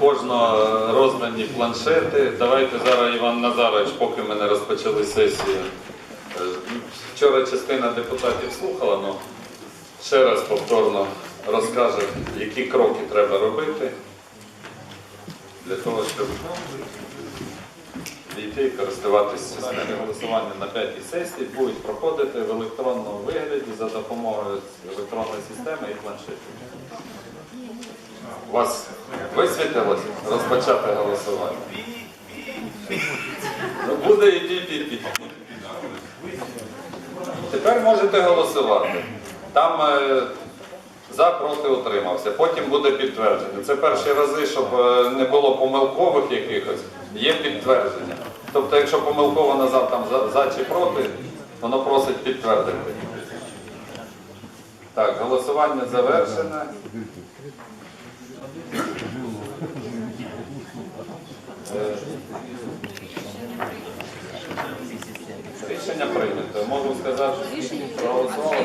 кожного роздані планшети. Давайте зараз Іван Назарович, поки ми не розпочали сесію. Е, Вчора частина депутатів слухала, але ще раз повторно розкаже, які кроки треба робити для того, щоб війти і користуватися системою. Голосування на п'ятій сесії будуть проходити в електронному вигляді за допомогою електронної системи і планшетів. У вас висвітилось розпочати голосування? Ну, буде і пі-пі-пі. Тепер можете голосувати. Там е, за, проти утримався. Потім буде підтвердження. Це перші рази, щоб е, не було помилкових якихось, є підтвердження. Тобто, якщо помилково назад там за, за чи проти, воно просить підтвердити. Так, голосування завершене. Рішення прийнято. Можу сказати, що проголосувало за